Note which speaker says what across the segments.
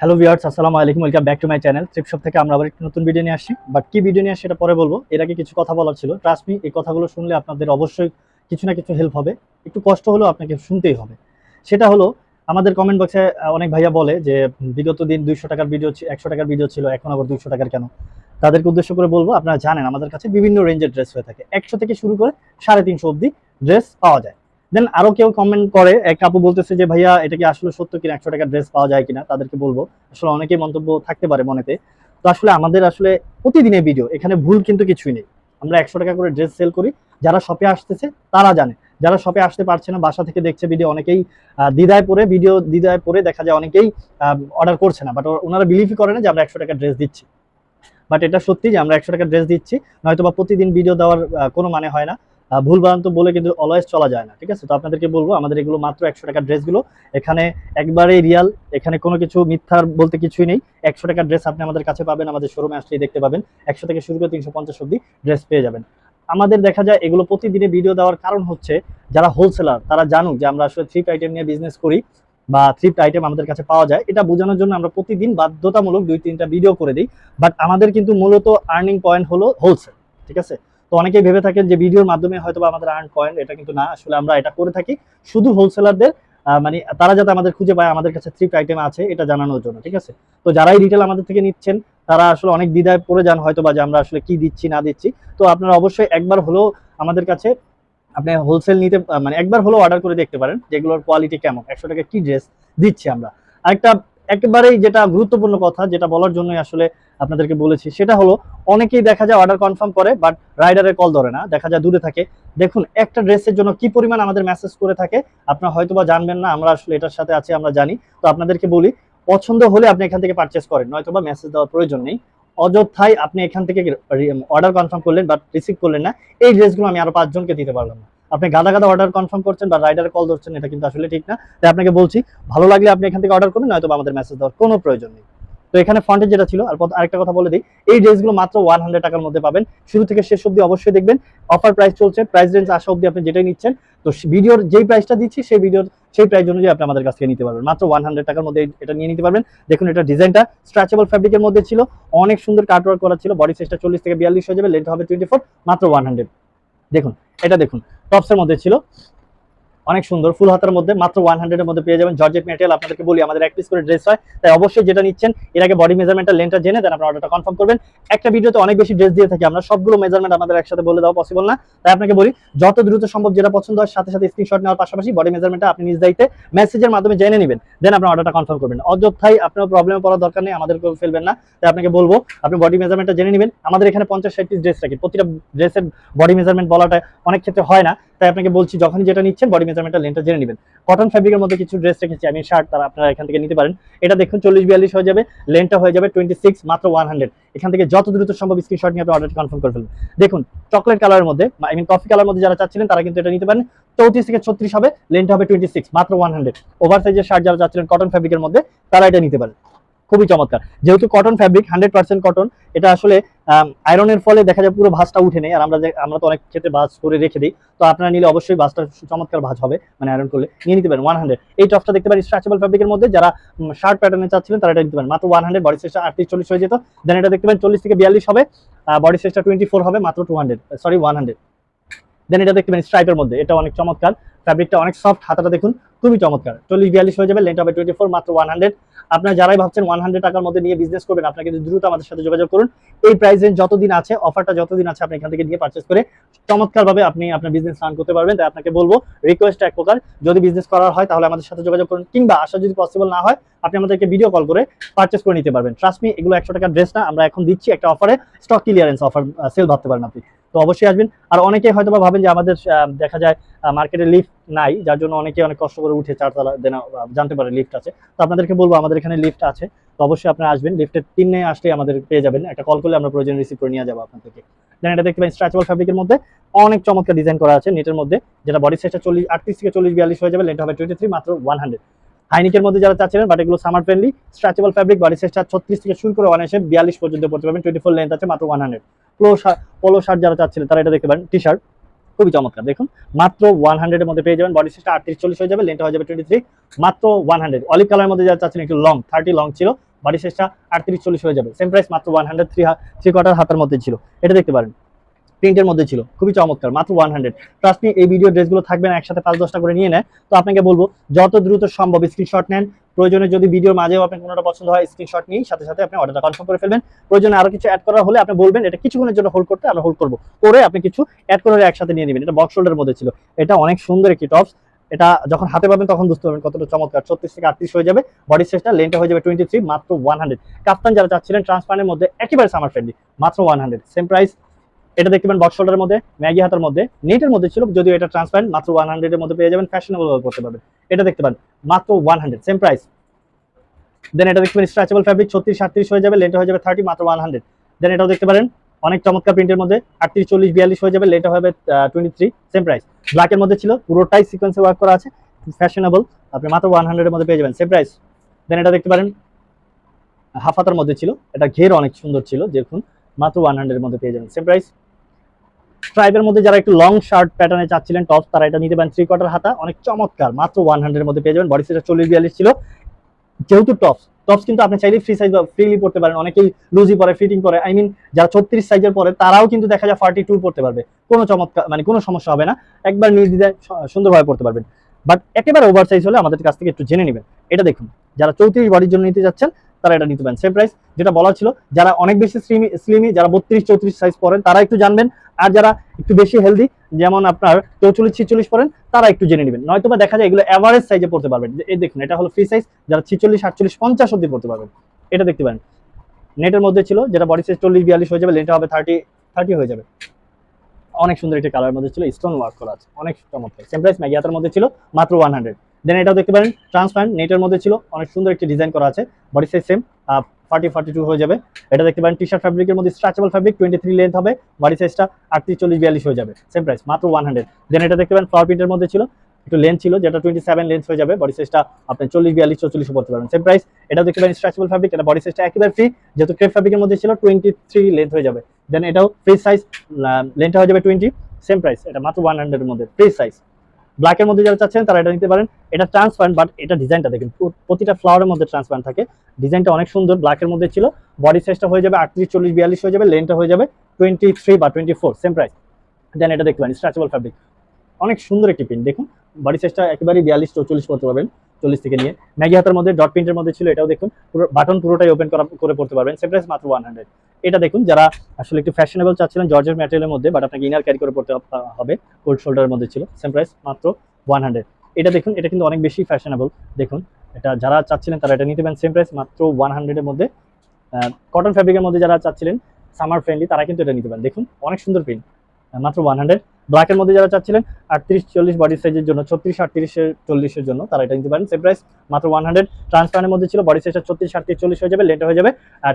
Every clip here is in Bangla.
Speaker 1: হ্যালো ভিউয়ার্স আসসালামু আলাইকুম welcome back to my channel trip shop থেকে আমরা আবার একটি নতুন ভিডিও নিয়ে আসছি। বাট কি ভিডিও নিয়ে আসছি সেটা পরে বলব। এর আগে কিছু কথা বলার ছিল। ট্রাস্ট মি এই কথাগুলো শুনলে আপনাদের অবশ্যই কিছু না কিছু হেল্প হবে। একটু কষ্ট হলেও আপনাকে শুনতেই হবে। সেটা হলো, আমাদের কমেন্ট বক্সে অনেক ভাইয়া বলে যে বিগত দিন দুইশো টাকার ভিডিও একশো টাকার ভিডিও ছিল, এখন আবার দুইশো টাকার কেন? তাদেরকে উদ্দেশ্য করে বলব, আপনারা জানেন, আমাদের কাছে বিভিন্ন রেঞ্জের ড্রেস হয়ে থাকে। একশো থেকে শুরু করে সাড়ে তিনশো অবধি ড্রেস পাওয়া যায়। দেন আরও কেউ কমেন্ট করে এক আপু বলতেছে যে, ভাইয়া, এটা কি আসলে সত্য কিনা? একশো টাকার ড্রেস পাওয়া যায় কিনা? তাদেরকে বলব। আসলে অনেকেই মন্তব্য থাকতে পারে মনেতে। তো আসলে আমাদের আসলে প্রতিদিনের ভিডিও এখানে ভুল কিন্তু কিছুই নেই। আমরা একশো টাকা করে ড্রেস সেল করি। যারা শপে আসতেছে, তারা জানে। যারা শপে আসতে পারছে না, বাসা থেকে দেখছে ভিডিও অনেকেই দ্বিধায় পড়ে ভিডিও দ্বিধায় পরে দেখা যায় অনেকেই অর্ডার করছে না। বাট ওনারা বিলিভই করে না যে, আমরা একশো টাকা ড্রেস দিচ্ছি। বাট এটা সত্যি যে, আমরা একশো টাকা ড্রেস দিচ্ছি। নয়তো বা প্রতিদিন ভিডিও দেওয়ার কোনো মানে হয় না। ভুল ভ্রান্ত বলে কিন্তু অলওয়েজ চলা যায় না, ঠিক আছে? তো আপনাদেরকে বলব, আমাদের এগুলো মাত্র একশো টাকার ড্রেসগুলো। এখানে একবারেই রিয়াল এখানে কোনো কিছু মিথ্যার বলতে কিছুই নেই। একশো টাকার ড্রেস আপনি আমাদের কাছে পাবেন, আমাদের শোরুমে আসলেই দেখতে পাবেন। একশো থেকে শুরু করে তিনশো পঞ্চাশ অব্দি ড্রেস পেয়ে যাবেন। আমাদের দেখা যায়, এগুলো প্রতিদিনে ভিডিও দেওয়ার কারণ হচ্ছে, যারা হোলসেলার তারা জানুক যে আমরা আসলে থ্রিপ আইটেম নিয়ে বিজনেস করি বা থ্রিপ্ট আইটেম আমাদের কাছে পাওয়া যায়। এটা বোঝানোর জন্য আমরা প্রতিদিন বাধ্যতামূলক দুই তিনটা ভিডিও করে দিই। বাট আমাদের কিন্তু মূলত আর্নিং পয়েন্ট হলো হোলসেল ঠিক আছে? তো অনেকেই ভেবে থাকেন যে ভিডিওর মাধ্যমে হয়তো আমাদের আর্ন পয়েন্ট এটা কিন্তু না। আসলে আমরা এটা করে থাকি শুধু হোলসেলারদের মানে তারা যাতে আমাদের খুঁজে পায়, আমাদের কাছে থ্রিপ্ট আইটেম আছে, এটা জানানোর জন্য, ঠিক আছে? তো যারাই রিটেল আমাদের থেকে নিচ্ছেন, তারা আসলে অনেক দ্বিধায় পড়ে যান হয়তো বা যে আমরা আসলে কি দিচ্ছি, না দিচ্ছি। তো আপনারা অবশ্যই একবার হলেও আমাদের কাছে আপনি হোলসেল নিতে মানে একবার হলেও অর্ডার করে দেখতে পারেন যেগুলোর কোয়ালিটি কেমন, একশো টাকা কি ড্রেস দিচ্ছি আমরা। আরেকটা, একেবারেই যেটা গুরুত্বপূর্ণ কথা, যেটা বলার জন্যই আসলে আপনাদেরকে বলেছি, সেটা হলো অনেকেই দেখা যায় অর্ডার কনফার্ম করে বাট রাইডারের কল ধরে না, দেখা যায় দূরে থাকে। দেখুন, একটা ড্রেসের জন্য কি পরিমাণ আমাদের মেসেজ করে থাকে, আপনারা হয়তো বা জানবেন না, আমরা আসলে এটার সাথে আছি, আমরা জানি। তো আপনাদেরকে বলি, পছন্দ হলে আপনি এখান থেকে পারচেস করেন নয়তো বা মেসেজ দেওয়ার প্রয়োজন নেই। অযথায় আপনি এখান থেকে অর্ডার কনফার্ম করলেন বাট রিসিভ করলেন না, এই ড্রেসগুলো আমি আরও পাঁচজনকে দিতে পারলাম না। আপনি গাদা গাদা অর্ডার কনফার্ম করছেন বা রাইডার কল ধরছেন, এটা কিন্তু আসলে ঠিক না। তাই আপনাকে বলছি, ভালো লাগলে আপনি এখান থেকে অর্ডার করুন নয়তো আমাদের মেসেজ দেওয়ার কোনো প্রয়োজন নেই। তো এখানে ফন্টে যেটা ছিল, আর আরেকটা কথা বলে দিই, এই ড্রেসগুলো মাত্র ওয়ান হান্ড্রেড টাকার মধ্যে পাবেন। শুরু থেকে শেষ অবধি অবশ্যই দেখবেন অফার প্রাইস চলছে প্রাইস রেঞ্জ আসা অবধি আপনি যেটাই নিচ্ছেন, তো ভিডিওর যেই প্রাইসটা দিচ্ছি, সেই ভিডিওর সেই প্রাইস অনুযায়ী আপনি আমাদের কাছ থেকে নিতে পারবেন। মাত্র ওয়ান হান্ড্রেড টাকার মধ্যে এটা নিয়ে নিতে পারবেন। দেখুন, এটা ডিজাইনটা স্ট্রেচেবল ফ্যাব্রিকের মধ্যে ছিল, অনেক সুন্দর কাটওয়ার্ক করা ছিল বডি সাইজটা চল্লিশ থেকে বিয়াল্লিশ হয়ে যাবে লেট হবে টোয়েন্টি ফোর মাত্র ওয়ান হান্ড্রেড দেখুন, এটা দেখুন টপসের মধ্যে ছিল। অনেক সুন্দর ফুল হাতার মধ্যে, মাত্র ওয়ান হান্ড্রেডের মধ্যে পেয়ে যাবেন। জর্জেট ম্যাটেরিয়াল আপনাদেরকে বলি, আমাদের এক পিস করে ড্রেস হয়। তাই অবশ্যই যেটা নিচ্ছেন, এর আগে বডি মেজারমেন্টটা লেনটা জেনে দেন আপনার অর্ডারটা কনফার্ম করবেন। একটা ভিডিওতে অনেক বেশি ড্রেস দিয়ে থাকি আমরা, সবগুলো মেজারমেন্ট আমাদের একসাথে বলে দেওয়া পসিবল না। তাই আপনাকে বলি, যত দ্রুত সম্ভব যেটা পছন্দ হয়, সাথে সাথে স্ক্রিনশট নেওয়ার পাশাপাশি বডি মেজারমেন্টটা আপনি নিজ দায়িত্বে মেসেজের মাধ্যমে জেনে নেবেন। দেন আপনার অর্ডারটা কনফার্ম করবেন। অযথাই আপনার প্রবলেমে পড়ার দরকার নেই, আমাদের ফেলবেন না। তাই আপনাকে বলব, আপনি বডি মেজারমেন্টটা জেনে নেবেন। আমাদের এখানে পঞ্চাশ ষাট পিস ড্রেস রাখি প্রতিটা ড্রেসের বডি মেজারমেন্ট বলাটা অনেক ক্ষেত্রে হয় না। তাই আপনাকে বলছি, যখনই যেটা নিচ্ছেন বডি মেজারমেন্টটা লেনটা জেনে নেবেন। কটন ফ্যাব্রিকের মধ্যে কিছু ড্রেস রেখেছি, আমি শার্ট তারা আপনারা এখান থেকে নিতে পারেন। এটা দেখুন, চল্লিশ বিয়াল্লিশ হয়ে যাবে লেনটা হয়ে যাবে টোয়েন্টি সিক্স মাত্র ওয়ান হান্ড্রেড এখান থেকে যত দ্রুত সম্ভব স্ক্রিনশট নিয়ে আপনি অর্ডারটি কনফার্ম করে ফেলুন। দেখুন চকলেট কালারের মধ্যে আই মিন কফি কালার মধ্যে যারা চাচ্ছিলেন, তারা কিন্তু এটা নিতে পারেন। চৌত্রিশ থেকে ছত্রিশ হবে লেনটা হবে টোয়েন্টি সিক্স মাত্র ওয়ান হান্ড্রেড ওভার সাইজের শার্ট যারা চাচ্ছিলেন কটন ফ্যাব্রিকের মধ্যে, তারা এটা নিতে পারেন। খুবই চমৎকার। যেহেতু cotton fabric hundred percent cotton এটা আসলে আয়রনের ফলে দেখা যায় পুরো ভাঁজটা উঠে নেই, আর আমরা আমরা তো অনেক ক্ষেত্রে ভাঁজ করে রেখে দিই, তো আপনারা নিলে অবশ্যই ভাঁজটা চমৎকার ভাঁজ হবে মানে আয়রন করলে। নিয়ে নিতে পারেন ওয়ান হান্ড্রেড এই টপটা দেখতে পারেন স্ট্রেচেবল ফ্যাব্রিকের মধ্যে, যারা শার্ট প্যাটার্নে চাচ্ছিলেন, তারা এটা নিতে পারেন। মাত্র ওয়ান হান্ড্রেড বডি সাইজটা আটত্রিশ, চল্লিশ হয়ে যেত। দেন এটা দেখতে পারেন, চল্লিশ থেকে বিয়াল্লিশ হবে বডি সাইজটা টোয়েন্টি ফোর হবে, মাত্র two hundred sorry one hundred then এটা দেখতে পারেন স্ট্রাইপের মধ্যে এটা অনেক চমৎকার। ফ্যাব্রিকটা অনেক সফট হাতাটা দেখুন খুবই চমৎকার। চল্লিশ, বিয়াল্লিশ হয়ে যাবে লেন্ট হবে টোয়েন্টি ফোর মাত্র ওয়ান হান্ড্রেড আপনারা যারাই ভাবছেন ওয়ান হান্ড্রেড টাকার মধ্যে নিয়ে বিজনেস করবেন, আপনারা কিন্তু দ্রুত আমাদের সাথে যোগাযোগ করুন। এই প্রাইস রেঞ্জ যতদিন আছে অফারটা যতদিন আছে, আপনি এখান থেকে নিয়ে পারচেস করে চমৎকারভাবে আপনি আপনার বিজনেস রান করতে পারবেন। তাই আপনাকে বলব রিকোয়েস্ট এক প্রকার, যদি বিজনেস করার হয়, তাহলে আমাদের সাথে যোগাযোগ করুন। কিংবা আসা যদি পসিবল না হয়, আপনি আমাদেরকে ভিডিও কল করে পারচেস করে নিতে পারবেন। ট্রাস্ট মি এগুলো একশো টাকার ড্রেস না, আমরা এখন দিচ্ছি একটা অফারে স্টক ক্লিয়ারেন্স অফার সেল ভাবতে পারেন আপনি। তো অবশ্যই আসবেন। আর অনেকে হয়তো বা ভাবেন যে আমাদের দেখা যায় মার্কেটে লিফট নাই, যার জন্য অনেকে অনেক কষ্ট করে উঠে চারতলা দেনা জানতে পারে লিফট আছে। তো আপনাদেরকে বলব, আমাদের এখানে লিফট আছে। তো অবশ্যই আপনারা আসবেন। লিফটের তিনে আসলে আমাদের পেয়ে যাবেন। একটা কল করলে আমরা প্রয়োজন রিসিভ করে নিয়ে যাব আপনার থেকে। দেন এটা দেখতে পাবেন স্ট্রেচেবল ফ্যাব্রিকের মধ্যে অনেক চমৎকার ডিজাইন করা আছে নেটের মধ্যে, যেটা বডি সাইজটা চল্লিশ, আটত্রিশ থেকে চল্লিশ বিয়াল্লিশ হয়ে যাবে লেন্ট হবে টোয়েন্টি থ্রি মাত্র ওয়ান হান্ড্রেড হাইনিকের মধ্যে যারা চাচ্ছিলেন বাট এগুলো summer friendly stretchable fabric body সাইজটা ছত্রিশ থেকে শুরু করে ওয়ান এসে বিয়াল্লিশ পর্যন্ত পড়তে পারবেন টোয়েন্টি ফোর লেন্থ আছে, মাত্র one hundred polo polo shirt যারা চাচ্ছিলেন, তারা এটা দেখতে পারেন টি শার্ট খুবই চমৎকার। দেখুন, মাত্র ওয়ান হান্ড্রেডের মধ্যে পেয়ে যাবেন বডি সাইজটা আটত্রিশ, চল্লিশ হয়ে যাবে লেন্থ হয়ে যাবে টোয়েন্টি থ্রি মাত্র ওয়ান হান্ড্রেড অলিভ কালারের মধ্যে যারা চাচ্ছিলেন, একটু লং থার্টি লং ছিল বডি সাইজটা আটত্রিশ, চল্লিশ হয়ে যাবে সেম প্রাইস মাত্র one hundred three three quarter হাতের মধ্যে ছিল। এটা দেখতে পারেন। প্রিন্টের মধ্যে ছিল। খুবই চমৎকার, মাত্র ওয়ান হান্ড্রেড ট্রাস্ট মি এই ভিডিও ড্রেসগুলো থাকবেন একসাথে পাঁচ দশটা করে নিয়ে নেয় তো আপনাকে বলব, যত দ্রুত সম্ভব স্ক্রিনশট নেন। প্রয়োজনে যদি ভিডিওর মাঝেও আপনার কোনোটা পছন্দ হয় স্ক্রিনশট নিয়ে সাথে সাথে আপনি অর্ডারটা কনফার্ম করে ফেলবেন। প্রয়োজনে আরও কিছু অ্যাড করা হলে আপনি বলবেন, এটা কিছুক্ষণের জন্য হোল্ড করতে, আমরা হোল্ড করব। করে আপনি কিছু অ্যাড করে একসাথে নিয়ে নেবেন। এটা বক্স শোল্ডারের মধ্যে ছিল। এটা অনেক সুন্দর একটি টপস এটা যখন হাতে পাবেন তখন বুঝতে পারবেন কতটা চমৎকার। ছত্রিশ থেকে আটত্রিশ হয়ে যাবে। বডি সাইজটা লেনটা হয়ে যাবে টোয়েন্টি থ্রি মাত্র ওয়ান হান্ড্রেড কাপ্তান যারা চাচ্ছিলেন ট্রান্সপারেন্টের মধ্যে একেবারে সামার ফ্রেন্ডলি মাত্র ওয়ান হান্ড্রেড সেম প্রাইস এটা দেখতে পাবেন বক্স মধ্যে, ম্যাগি হাতের মধ্যে নেটের মধ্যে ছিল, যদিও এটা ট্রান্সপারেন্ট মাত্র ওয়ান হান্ড্রেডের মধ্যে পেয়ে যাবেন ফ্যাশনেবল করতে পারবেন। এটা দেখতে পাবেন মাত্র one hundred same price then এটা দেখতে পারেন স্ট্রেচেবল ফ্যাব্রিক ছত্রিশ আটত্রিশ হয়ে যাবে লেনটা হয়ে যাবে থার্টি মাত্র ওয়ান হান্ড্রেড দেন এটাও দেখতে পারেন, অনেক চমৎকার প্রিন্টের মধ্যে, আটত্রিশ, চল্লিশ, বিয়াল্লিশ হয়ে যাবে লেনটা হবে টোয়েন্টি থ্রি সেম প্রাইস ব্ল্যাকের মধ্যে ছিল পুরোটাই সিকোয়েন্সে ওয়ার্ক করা আছে ফ্যাশনেবল আপনি মাত্র ওয়ান হান্ড্রেডের মধ্যে পেয়ে যাবেন সেম প্রাইস দেন এটা দেখতে পারেন, হাফ হাতার মধ্যে ছিল, এটা ঘের অনেক সুন্দর ছিল, দেখুন, মাত্র ওয়ান হান্ড্রেডের মধ্যে পেয়ে যাবেন সেম প্রাইস ট্রাইবের মধ্যে যারা একটু লং শার্ট প্যাটার্নে চাচ্ছিলেন টপ তারা এটা নিতে পারেন থ্রি কোয়ার্টার হাতা। অনেক চমৎকার, মাত্র ওয়ান হান্ড্রেডের মধ্যে পেয়ে যাবেন। বডি সাইজটা চল্লিশ বিয়াল্লিশ ছিল। যেহেতু টপস টপস কিন্তু আপনি চাইলে ফ্রি সাইজ ফ্রিলি পড়তে পারেন। অনেকেই লুজি পরে ফিটিং করে। আই মিন যারা ছত্রিশ সাইজের পরে, তারাও কিন্তু দেখা যায় ফার্টি টু পড়তে পারবে। কোনো চমৎকার মানে কোনো সমস্যা হবে না। একবার নির্দ্বিধায় স- সুন্দরভাবে পড়তে পারবেন। বাট একেবারে ওভার সাইজ হলে আমাদের কাছ থেকে একটু জেনে নেবেন। এটা দেখুন, যারা চৌত্রিশ বডির জন্য নিতে যাচ্ছেন তারা এটা নিতে পারেন। সেম প্রাইস যেটা বলা ছিল, যারা অনেক বেশি স্লিমি স্লিমি যারা বত্রিশ, চৌত্রিশ সাইজ পরেন, তারা একটু জানবেন। আর যারা একটু বেশি হেলদি যেমন আপনার চৌচল্লিশ, ছিচল্লিশ পরেন, তারা একটু জেনে নেবেন। নয়তো বা দেখা যায় এগুলো অ্যাভারেজ সাইজে পড়তে পারবেন। এই দেখুন, এটা হলো ফ্রি সাইজ যারা ছিচল্লিশ, আটচল্লিশ, পঞ্চাশ অব্দি পড়তে পারবেন। এটা দেখতে পারেন। নেটের মধ্যে ছিল, যেটা বডি সাইজ চল্লিশ, বিয়াল্লিশ হয়ে যাবে লেনটা হবে থার্টি থার্টি হয়ে যাবে। অনেক সুন্দর একটা কালার মধ্যে ছিল স্টোন ওয়ার্ক করা আছে। অনেক চমৎকার। সেম প্রাইস ম্যাগিয়াতের মধ্যে ছিল, মাত্র ওয়ান হান্ড্রেড দেন এটাও দেখতে পারেন ট্রান্সপারেন্ট নেটের মধ্যে ছিল, অনেক সুন্দর একটি ডিজাইন করা আছে body size same forty forty two হয়ে যাবে। এটা দেখতে পারেন টি শার্ট ফ্যাব্রিকের মধ্যে stretchable fabric twenty three length হবে বডি সাইজটা আটত্রিশ, চল্লিশ, বিয়াল্লিশ হয়ে যাবে সেম প্রাইস মাত্র ওয়ান হান্ড্রেড দেন এটা দেখতে পারেন ফ্লাওয়ার প্রিন্টের মধ্যে ছিল, একটু লেন্থ ছিল, যেটা টোয়েন্টি সেভেন লেন্থ হয়ে যাবে বডি সাইজটা আপনি চল্লিশ, বিয়াল্লিশ চল্লিশ পড়তে পারবেন সেম প্রাইস এটা দেখতে পারেন স্ট্রেচেবল ফ্যাব্রিক এটা বডি সাইজটা একেবারে ফ্রি যেহেতু ক্রেপ ফ্যাব্রিকের মধ্যে ছিল টোয়েন্টি থ্রি লেন্থ হয়ে যাবে। দেন এটাও ফ্রি সাইজ লেন্থটা হয়ে যাবে টোয়েন্টি সেম প্রাইস এটা মাত্র ওয়ান হান্ড্রেডের মধ্যে ফ্রি সাইজ ব্ল্যাকের মধ্যে যারা চাচ্ছেন, তারা এটা নিতে পারেন। এটা ট্রান্সপারেন্ট বাট এটা ডিজাইনটা দেখেন প্রতিটা ফ্লাওয়ারের মধ্যে ট্রান্সপারেন্ট থাকে। ডিজাইনটা অনেক সুন্দর ব্ল্যাকের মধ্যে ছিল। বডি সাইজটা হয়ে যাবে আটত্রিশ, চল্লিশ, বিয়াল্লিশ হয়ে যাবে লেনটা হয়ে যাবে টোয়েন্টি থ্রি বা twenty four same price then এটা দেখতে পারেন স্ট্রেচেবল ফ্যাব্রিক অনেক সুন্দর একটি প্রিন্ট দেখুন বডি সাইজটা একেবারেই বিয়াল্লিশ চৌচল্লিশ করতে পারবেন, চল্লিশ থেকে নিয়ে। ম্যাগি হাতের মধ্যে ডট প্রিন্টের মধ্যে ছিল, এটাও দেখুন, পুরো বাটন পুরোটাই ওপেন করা, করে পড়তে পারবেন। সেম প্রাইস মাত্র ওয়ান হান্ড্রেড এটা দেখুন, যারা আসলে একটু ফ্যাশনেবল চাচ্ছিলেন জর্জের ম্যাটেরিয়ালের মধ্যে বাট আপনাকে ইনার ক্যারি করে পড়তে হবে কোল্ড শোল্ডারের মধ্যে ছিল সেম প্রাইস মাত্র ওয়ান হান্ড্রেড এটা দেখুন, এটা কিন্তু অনেক বেশি ফ্যাশনেবল দেখুন, এটা যারা চাচ্ছিলেন তারা এটা নিতে পারেন সেম প্রাইস মাত্র ওয়ান হান্ড্রেডের মধ্যে। কটন ফ্যাব্রিকের মধ্যে যারা চাচ্ছিলেন সামার ফ্রেন্ডলি তারা কিন্তু এটা নিতে পারেন। দেখুন, অনেক সুন্দর প্রিন্ট মাত্র ওয়ান হান্ড্রেড ব্ল্যাকের মধ্যে যারা চাচ্ছিলেন, আটত্রিশ, চল্লিশ বডি সাইজের জন্য, ছত্রিশ আটত্রিশের চল্লিশের জন্য, তারা এটা নিতে পারেন। সেম প্রাইস মাত্র ওয়ান হান্ড্রেড ট্রান্সপারেন্টের মধ্যে ছিল বডি সাইজটা ছত্রিশ, আটত্রিশ, চল্লিশ হয়ে যাবে লেনটা হয়ে যাবে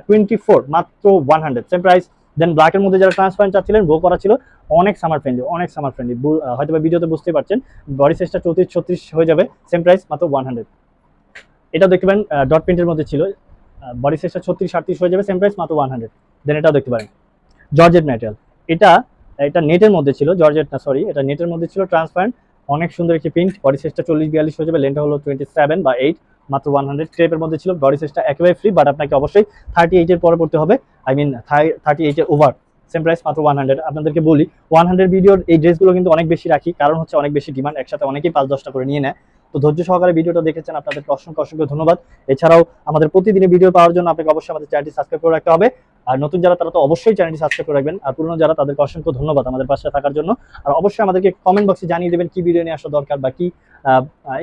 Speaker 1: টোয়েন্টি ফোর মাত্র one hundred same price then ব্ল্যাকের মধ্যে যারা ট্রান্সপারেন্ট চাচ্ছিলেন গো করা ছিল অনেক সামার ফ্রেন্ডলি অনেক সামার ফ্রেন্ডলি হয়তো বা ভিডিওতে বুঝতে পারছেন বডি সাইজটা চৌত্রিশ, ছত্রিশ হয়ে যাবে সেম প্রাইস মাত্র ওয়ান হান্ড্রেড এটা দেখতে পারেন ডট প্রিন্টের মধ্যে ছিল বডি সাইজটা ছত্রিশ, আটত্রিশ হয়ে যাবে সেম প্রাইস মাত্র ওয়ান হান্ড্রেড দেন এটাও দেখতে পারেন জর্জেট ম্যাটেরিয়াল এটা এটা নেটের মধ্যে ছিল জর্জেট না সরি এটা নেটের মধ্যে ছিল ট্রান্সপারেন্ট অনেক সুন্দর একটি প্রিন্ট বডি সাইজটা চল্লিশ বিয়াল্লিশ হয়ে যাবে লেনটা হলো টোয়েন্টি সেভেন বা এইট মাত্র ওয়ান হান্ড্রেড ক্রেপের মধ্যে ছিল বডি সাইজটা একেবারে ফ্রি বাট আপনাকে অবশ্যই থার্টি এইটের পরে পড়তে হবে আই মিন থার্টি এইটের ওভার সেম প্রাইস মাত্র ওয়ান হান্ড্রেড আপনাদেরকে বলি ওয়ান হান্ড্রেড ভিডিওর এই ড্রেসগুলো কিন্তু অনেক বেশি রাখি, কারণ হচ্ছে অনেক বেশি ডিমান্ড একসাথে অনেকেই পাঁচ দশটা করে নিয়ে নেয়। তো ধৈর্য সহকারে ভিডিওটা দেখেছেন, আপনাদেরকে অসংখ্য অসংখ্য ধন্যবাদ। এছাড়াও আমাদের প্রতিদিনের ভিডিও পাওয়ার জন্য আপনাকে অবশ্যই আমাদের চ্যানেলটি সাবস্ক্রাইব করে রাখতে হবে। আর নতুন যারা, তারা তো অবশ্যই চ্যানেলটি সাবস্ক্রাইব করে রাখবেন। আর পুরনো যারা, তাদেরকে অসংখ্য ধন্যবাদ আমাদের পাশে থাকার জন্য। আর অবশ্যই আমাদেরকে কমেন্ট বক্সে জানিয়ে দেবেন কি ভিডিও নিয়ে আসা দরকার বা কি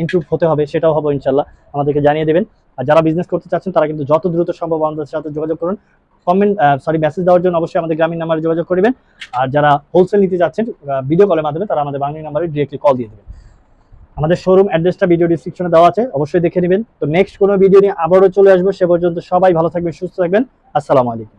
Speaker 1: ইমপ্রুভ হতে হবে, সেটাও হবে ইনশাল্লাহ আমাদেরকে জানিয়ে দেবেন। আর যারা বিজনেস করতে চাচ্ছেন, তারা কিন্তু যত দ্রুত সম্ভব আমাদের সাথে যোগাযোগ করুন। কমেন্ট সরি মেসেজ দেওয়ার জন্য অবশ্যই আমাদের গ্রামীণ নাম্বারে যোগাযোগ করবেন। আর যারা হোলসেল নিতে যাচ্ছেন ভিডিও কলের মাধ্যমে, তারা আমাদের বাংলা নাম্বারে ডিরেক্টলি কল দিয়ে দেবেন। আমাদের শোরুম অ্যাড্রেসটা ভিডিও ডিসক্রিপশনে দেওয়া আছে, অবশ্যই দেখে নেবেন। তো নেক্সট কোনো ভিডিও নিয়ে আবারও চলে আসব। সে পর্যন্ত সবাই ভালো থাকবেন, সুস্থ থাকবেন। আসসালামু আলাইকুম।